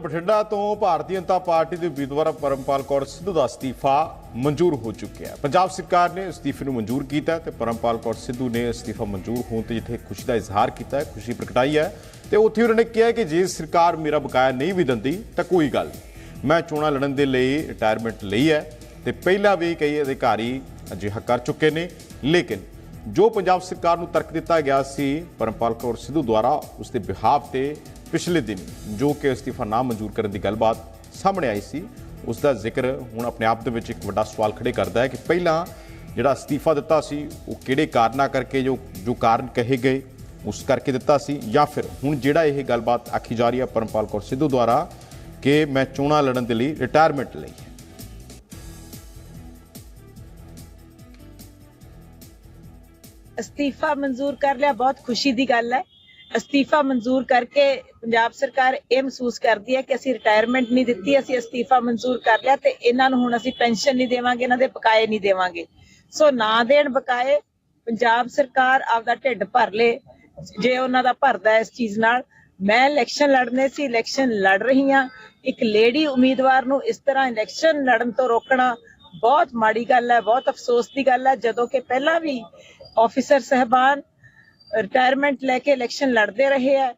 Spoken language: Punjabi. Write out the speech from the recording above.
ਬਠਿੰਡਾ ਤੋਂ ਭਾਰਤੀ ਜਨਤਾ ਪਾਰਟੀ ਦੇ ਉਮੀਦਵਾਰ ਪਰਮਪਾਲ ਕੌਰ ਸਿੱਧੂ ਦਾ ਅਸਤੀਫਾ ਮਨਜ਼ੂਰ ਹੋ ਚੁੱਕਿਆ ਹੈ। ਪੰਜਾਬ ਸਰਕਾਰ ਨੇ ਅਸਤੀਫੇ ਨੂੰ ਮਨਜ਼ੂਰ ਕੀਤਾ ਹੈ ਤੇ ਪਰਮਪਾਲ ਕੌਰ ਸਿੱਧੂ ਨੇ ਅਸਤੀਫਾ ਮਨਜ਼ੂਰ ਹੋਣ ਤੇ ਜਿੱਥੇ ਖੁਸ਼ੀ ਦਾ ਇਜ਼ਹਾਰ ਕੀਤਾ ਹੈ, ਖੁਸ਼ੀ ਪ੍ਰਗਟਾਈ ਹੈ ਤੇ ਉੱਥੇ ਉਹਨਾਂ ਨੇ ਕਿਹਾ ਕਿ ਜੇ ਸਰਕਾਰ ਮੇਰਾ ਬਕਾਇਆ ਨਹੀਂ ਵੀ ਦਿੰਦੀ ਤਾਂ ਕੋਈ ਗੱਲ ਨਹੀਂ। ਮੈਂ ਚੋਣਾਂ ਲੜਨ ਦੇ ਲਈ ਰਿਟਾਇਰਮੈਂਟ ਲਈ ਹੈ ਤੇ ਪਹਿਲਾਂ ਵੀ ਕਈ ਅਧਿਕਾਰੀ ਅਜਿਹਾ ਕਰ ਚੁੱਕੇ ਨੇ, ਲੇਕਿਨ ਜੋ ਪੰਜਾਬ ਸਰਕਾਰ ਨੂੰ ਤਰਕ ਦਿੱਤਾ ਗਿਆ ਸੀ, ਪਰਮਪਾਲ ਕੌਰ ਸਿੱਧੂ ਦੁਆਰਾ ਉਸ ਦੇ ਬਿਹਾਫ ਤੇ ਪਿਛਲੇ ਦਿਨ ਜੋ ਕਿ ਅਸਤੀਫਾ ਨਾ ਮਨਜ਼ੂਰ ਕਰਨ ਦੀ ਗੱਲਬਾਤ ਸਾਹਮਣੇ ਆਈ ਸੀ ਉਸ ਦਾ ਜ਼ਿਕਰ ਹੁਣ ਆਪਣੇ ਆਪ ਦੇ ਵਿੱਚ ਇੱਕ ਵੱਡਾ ਸਵਾਲ ਖੜੇ ਕਰਦਾ ਹੈ ਕਿ ਪਹਿਲਾਂ ਜਿਹੜਾ ਅਸਤੀਫਾ ਦਿੱਤਾ ਸੀ, ਉਹ ਕਿਹੜੇ ਕਾਰਨਾਂ ਕਰਕੇ ਜੋ ਜੋ ਕਾਰਨ ਕਹੇ ਗਏ, ਉਸ ਕਰਕੇ ਦਿੱਤਾ ਸੀ ਜਾਂ ਫਿਰ ਹੁਣ ਜਿਹੜਾ ਇਹ ਗੱਲਬਾਤ ਆਖੀ ਜਾ ਰਹੀ ਹੈ ਪਰਮਪਾਲ ਕੌਰ ਸਿੱਧੂ ਦੁਆਰਾ ਕਿ ਮੈਂ ਚੋਣਾਂ ਲੜਨ ਦੇ ਲਈ ਰਿਟਾਇਰਮੈਂਟ ਲਈ ਅਸਤੀਫਾ ਮਨਜ਼ੂਰ ਕਰ ਲਿਆ, ਬਹੁਤ ਖੁਸ਼ੀ ਦੀ ਗੱਲ ਹੈ। ਅਸਤੀਫਾ ਮਨਜ਼ੂਰ ਕਰਕੇ ਪੰਜਾਬ ਸਰਕਾਰ ਇਹ ਮਹਿਸੂਸ ਕਰਦੀ ਹੈ ਕਿ ਅਸੀਂ ਰਿਟਾਇਰਮੈਂਟ ਨਹੀਂ ਦਿੱਤੀ, ਅਸੀਂ ਅਸਤੀਫਾ ਮਨਜ਼ੂਰ ਕਰ ਲਿਆ ਤੇ ਇਹਨਾਂ ਨੂੰ ਹੁਣ ਅਸੀਂ ਪੈਨਸ਼ਨ ਨਹੀਂ ਦੇਵਾਂਗੇ, ਇਹਨਾਂ ਦੇ ਬਕਾਏ ਨਹੀਂ ਦੇਵਾਂਗੇ। ਸੋ ਨਾ ਦੇਣ ਬਕਾਏ ਪੰਜਾਬ ਸਰਕਾਰ ਆਪਦਾ ਢਿੱਡ ਭਰ ਲੇ, ਜੇ ਉਹਨਾਂ ਦਾ ਭਰਦਾ ਇਸ ਚੀਜ਼ ਨਾਲ। ਮੈਂ ਇਲੈਕਸ਼ਨ ਲੜਨੇ ਸੀ ਇਲੈਕਸ਼ਨ ਲੜ ਰਹੀ ਹਾਂ। ਇੱਕ ਲੇਡੀ ਉਮੀਦਵਾਰ ਨੂੰ ਇਸ ਤਰ੍ਹਾਂ ਇਲੈਕਸ਼ਨ ਲੜਨ ਤੋਂ ਰੋਕਣਾ ਬਹੁਤ ਮਾੜੀ ਗੱਲ ਹੈ, ਬਹੁਤ ਅਫਸੋਸ ਦੀ ਗੱਲ ਹੈ। ਜਦੋਂ ਕਿ ਪਹਿਲਾਂ ਵੀ ਆਫੀਸਰ ਸਹਿਬਾਨ ਰਿਟਾਇਰਮੈਂਟ ਲੈ ਕੇ ਇਲੈਕਸ਼ਨ ਲੜਦੇ ਰਹੇ ਹੈ